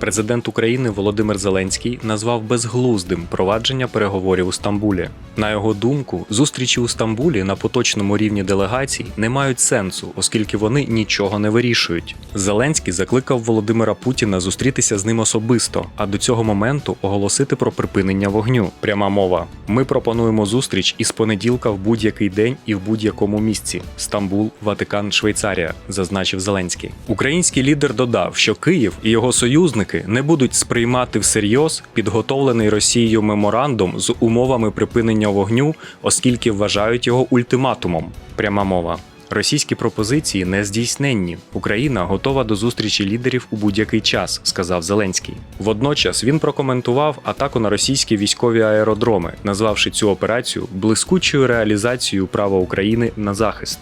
Президент України Володимир Зеленський назвав безглуздим провадження переговорів у Стамбулі. На його думку, зустрічі у Стамбулі на поточному рівні делегацій не мають сенсу, оскільки вони нічого не вирішують. Зеленський закликав Володимира Путіна зустрітися з ним особисто, а до цього моменту оголосити про припинення вогню. Пряма мова. Ми пропонуємо зустріч із понеділка в будь-який день і в будь-якому місці. Стамбул, Ватикан, Швейцарія, зазначив Зеленський. Український лідер додав, що Київ і його союзники не будуть сприймати всерйоз підготовлений Росією меморандум з умовами припинення вогню, оскільки вважають його ультиматумом. Пряма мова. Російські пропозиції не здійсненні. Україна готова до зустрічі лідерів у будь-який час, сказав Зеленський. Водночас він прокоментував атаку на російські військові аеродроми, назвавши цю операцію блискучою реалізацією права України на захист.